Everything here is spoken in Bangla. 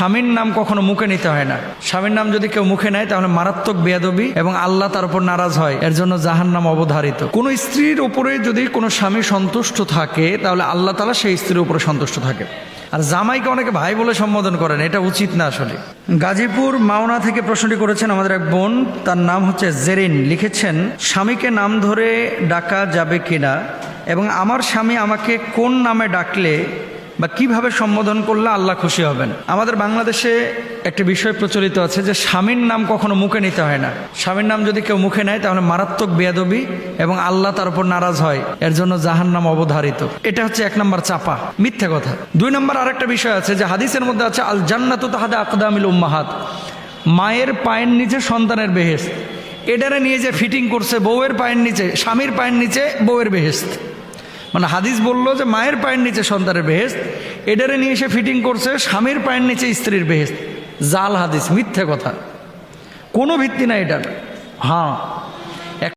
স্বামীর নাম কখনো মুখে নিতে হয় না। স্বামীর নাম যদি কেউ মুখে নেয়, তাহলে মারাত্মক বেয়াদবি এবং আল্লাহ তার উপর নারাজ হয়। এর জন্য জাহান নাম অবধারিত। কোন স্ত্রীর উপরে যদি কোনো স্বামী সন্তুষ্ট থাকে, তাহলে আল্লাহ তালা সেই স্ত্রীর উপরে সন্তুষ্ট থাকে। আর জামাইকে অনেকে ভাই বলে সম্বোধন করেন, এটা উচিত না আসলে। গাজীপুর মাওনা থেকে প্রশ্নটি করেছেন আমাদের এক বোন, তার নাম হচ্ছে জেরিন। লিখেছেন, স্বামীকে নাম ধরে ডাকা যাবে কিনা এবং আমার স্বামী আমাকে কোন নামে ডাকলে বা কীভাবে সম্বোধন করলে আল্লাহ খুশি হবেন? আমাদের বাংলাদেশে একটি বিষয় প্রচলিত আছে যে স্বামীর নাম কখনো মুখে নিতে হয় না। স্বামীর নাম যদি কেউ মুখে নেয়, তাহলে মারাত্মক বেয়াদবি এবং আল্লাহ তার উপর নারাজ হয়। এর জন্য জাহান নাম অবধারিত। এটা হচ্ছে এক নম্বর চাপা। মিথ্যে কথা। দুই নম্বর আরেকটা বিষয় আছে যে হাদিসের মধ্যে আছে আল জান্নাতু তাহাদা আকদামিল উম্মাহাত। মায়ের পায়ের নিচে সন্তানের বেহেস্ত এটারে নিয়ে যে ফিটিং করছে, বউয়ের পায়ের নিচে, স্বামীর পায়ের নিচে বউয়ের বেহেস্ত মানে হাদিস বলল যে মায়ের পায়ের নিচে সন্তানের বেহেস্ত এডারে নিয়ে এসে ফিটিং করছে স্বামীর পায়ের নিচে স্ত্রীর বেহেস্ত জাল হাদিস, মিথ্যে কথা। কোনো ভিত্তি না এটার। হ্যাঁ।